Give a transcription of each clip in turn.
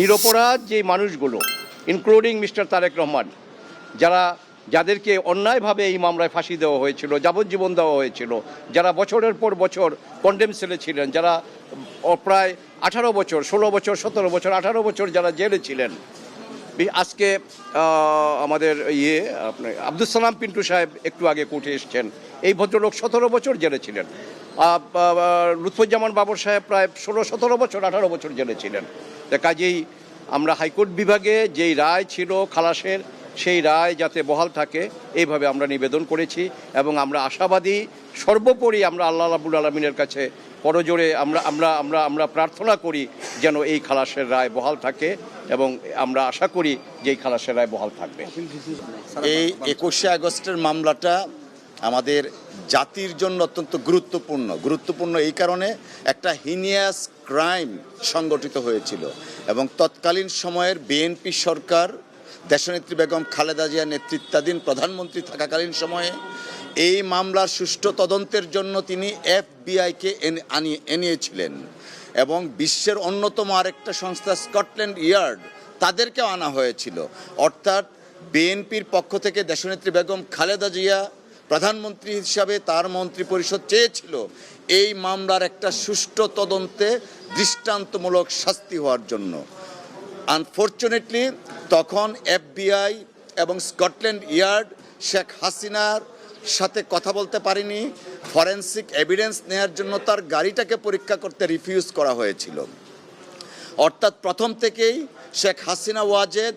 নিরপরাধ যে মানুষগুলো ইনক্লুডিং মিস্টার তারেক রহমান, যারা, যাদেরকে অন্যায়ভাবে এই মামলায় ফাঁসি দেওয়া হয়েছিল, যাবজ্জীবন দেওয়া হয়েছিল, যারা বছরের পর বছর কন্ডেম সেলে ছিলেন, যারা প্রায় আঠারো বছর, ষোলো বছর, সতেরো বছর, আঠারো বছর যারা জেলে ছিলেন আজকে আমাদের ইয়ে আপনার আব্দুল সালাম পিন্টু সাহেব একটু আগে কোর্টে এসছেন, এই ভদ্রলোক সতেরো বছর জেলে ছিলেন। লুৎফুজ্জামান বাবর সাহেব প্রায় ষোলো, সতেরো বছর, আঠারো বছর জেলে ছিলেন। তা কাজেই আমরা হাইকোর্ট বিভাগে যেই রায় ছিল খালাসের, সেই রায় যাতে বহাল থাকে, এইভাবে আমরা নিবেদন করেছি এবং আমরা আশাবাদী, সর্বোপরি আমরা আল্লাহ রাবুল আলমিনের কাছে করজোরে আমরা আমরা আমরা আমরা প্রার্থনা করি যেন এই খালাসের রায় বহাল থাকে এবং আমরা আশা করি যে এই খালাসের রায় বহাল থাকবে। এই একুশে আগস্টের মামলাটা আমাদের জাতির জন্য অত্যন্ত গুরুত্বপূর্ণ। গুরুত্বপূর্ণ এই কারণে একটা হিনিয়াস ক্রাইম সংগঠিত হয়েছিল এবং তৎকালীন সময়ের বিএনপি সরকার, দেশনেত্রী বেগম খালেদা জিয়া নেতৃত্বাধীন প্রধানমন্ত্রী থাকাকালীন সময়ে এই মামলার সুষ্ঠু তদন্তের জন্য তিনি এফবিআইকে আনিয়ে, এনেছিলেন এবং বিশ্বের অন্যতম আরেকটা সংস্থা স্কটল্যান্ড ইয়ার্ড তাদেরকেও আনা হয়েছিল। অর্থাৎ বিএনপির পক্ষ থেকে দেশনেত্রী বেগম খালেদা জিয়া প্রধানমন্ত্রী হিসাবে তার মন্ত্রী পরিষদ চেয়েছিল এই মামলার একটা সুষ্ঠু তদন্তে দৃষ্টান্তমূলক শাস্তি হওয়ার জন্য। আনফর্চুনেটলি তখন এফবিআই এবং স্কটল্যান্ড ইয়ার্ড শেখ হাসিনার সাথে কথা বলতে পারেনি। ফরেন্সিক এভিডেন্স নেয়ার জন্য তার গাড়িটাকে পরীক্ষা করতে রিফিউজ করা হয়েছিল। অর্থাৎ প্রথম থেকেই শেখ হাসিনা ওয়াজেদ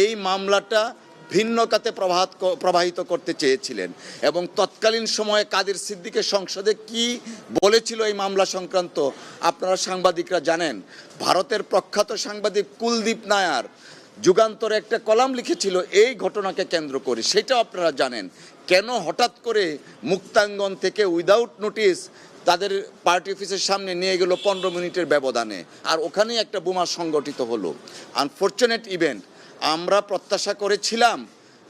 এই মামলাটা ভিন্ন কাতে প্রবাহাত করতে চেয়েছিলেন। এবং তৎকালীন সময়ে কাদের সিদ্দিকের সংসদে কি বলেছিল এই মামলা সংক্রান্ত, আপনারা সাংবাদিকরা জানেন? ভারতের প্রখ্যাত সাংবাদিক কুলদীপ নায়ার যুগান্তরে একটা কলাম লিখেছিল, এই ঘটনাকে কেন্দ্র করে। সেটাও আপনারা জানেন। কেন হঠাৎ করে মুক্তাঙ্গন থেকে উইদাউট নোটিস তাদের পার্টি অফিসের সামনে নিয়ে গেল পনেরো মিনিটের ব্যবধানে? আর ওখানেই একটা বোমা সংগঠিত হলো। আনফর্চুনেট ইভেন্ট আমরা প্রত্যাশা করেছিলাম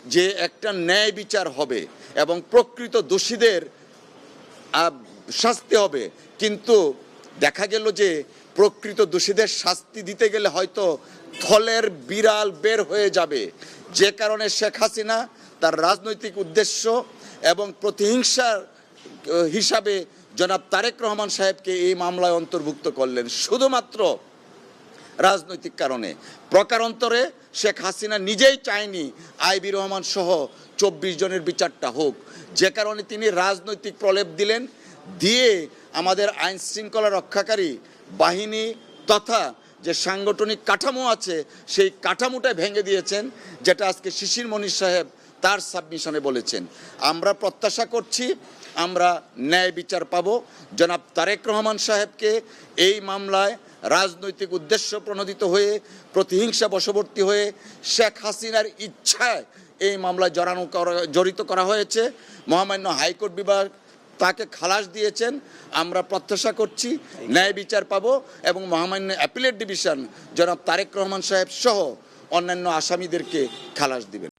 যে একটা ন্যায় বিচার হবে এবং প্রকৃত দোষীদের শাস্তি হবে। কিন্তু দেখা গেল যে প্রকৃত দোষীদের শাস্তি দিতে গেলে হয়তো থলের বিড়াল বের হয়ে যাবে। যে কারণে শেখ হাসিনা তার রাজনৈতিক উদ্দেশ্য এবং প্রতিহিংসার হিসাবে জনাব তারেক রহমান সাহেবকে এই মামলায় অন্তর্ভুক্ত করলেন। শুধুমাত্র রাজনৈতিক কারণে। প্রকারান্তরে শেখ হাসিনা নিজেই চায়নি আইবি রহমান সহ চব্বিশ জনের বিচারটা হোক। যে কারণে তিনি রাজনৈতিক প্রলেপ দিলেন, দিয়ে আমাদের আইন শৃঙ্খলা রক্ষাকারী বাহিনী তথা যে সাংগঠনিক কাঠামো আছে, সেই কাঠামোটা ভেঙে দিয়েছেন, যেটা আজকে শিশির মনির সাহেব তার সাবমিশনে বলেছেন। আমরা প্রত্যাশা করছি আমরা ন্যায় বিচার পাব। জনাব তারেক রহমান সাহেবকে এই মামলায় রাজনৈতিক উদ্দেশ্য প্রণোদিত হয়ে, প্রতিহিংসা বশবর্তী হয়ে শেখ হাসিনার ইচ্ছায় এই মামলায় জড়ানো জড়িত করা হয়েছে। মহামান্য হাইকোর্ট বিভাগ তাকে খালাস দিয়েছেন। আমরা প্রত্যাশা করছি, ন্যায় বিচার পাব এবং মহামান্য অ্যাপিলেট ডিভিশন জনাব তারেক রহমান সাহেব সহ অন্যান্য আসামিদেরকে খালাস দিবেন।